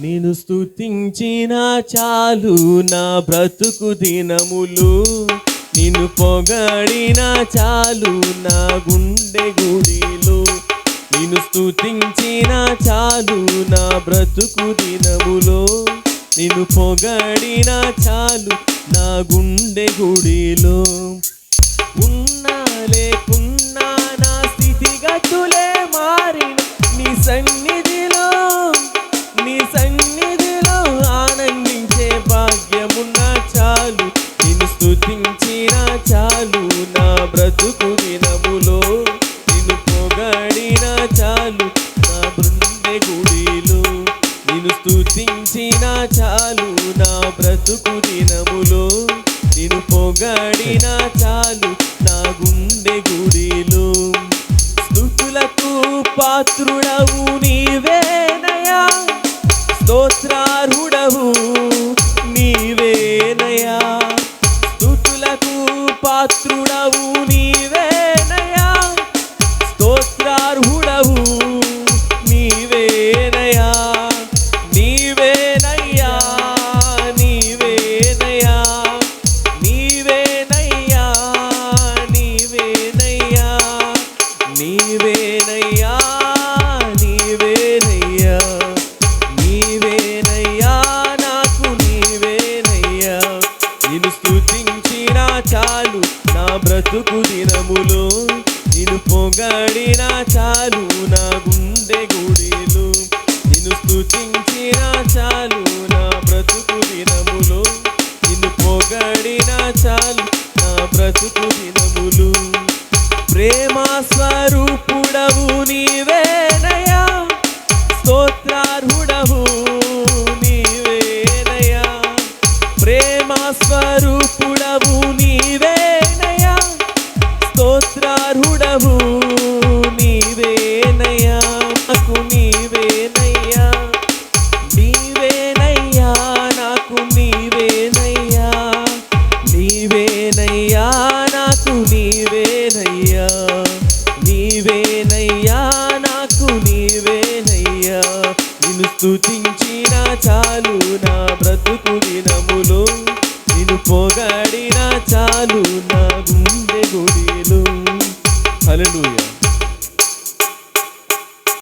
నేను స్తుతించిన చాలు నా బ్రతుకు దినములు. నిన్ను పొగడిన చాలు నా గుండె గుడిలో. నిన్ను స్తుతించిన చాలు నా బ్రతుకు దినములో. నిన్ను పొగడిన చాలు నా గుండె గుడిలో. ఉన్నా లేకున్నా నా స్థితిగతులే మారిన నీ సన్నిధి భాగ్యమున్నా చాలు నిన్ను స్థుతించిన చాలు నా బ్రతుకు దినములో నిన్ను పొగడిన చాలు నా బృందె గుడిలో నిన్ను స్థుతించిన చాలు నా బ్రతుకు దినములో నిన్ను పొగడిన చాలు నా గుండె గుడిలో. స్థుతులకు పాత్రుడవు నీవేనయా స్తోత్రార్హుడవు పాత్రుడవు నీ బ్రతుకు దినములో నిన్ను పొగడిన చాలు నా గుండె గుడిలో. నిన్ను స్థుతించిన చాలు నా బ్రతుకు దినములో నిన్ను పొగడిన చాలు నా బ్రతుకు దినములు. ప్రేమ స్వరూపుడవు నీవేనయా స్తోత్రార్హుడవు నీవేనయా ప్రేమ స్వరూ ప్రభు నీవేనయ్యా? నాకు నీవేనయ్యా? నీవేనయ్యా? నాకు నీవేనయ్యా? నీవేనయ్యా? నాకు నీవేనయ్యా? నీవేనయ్యా? నాకు నీవేనయ్యా? నిన్ను స్తుతించ Hallelujah.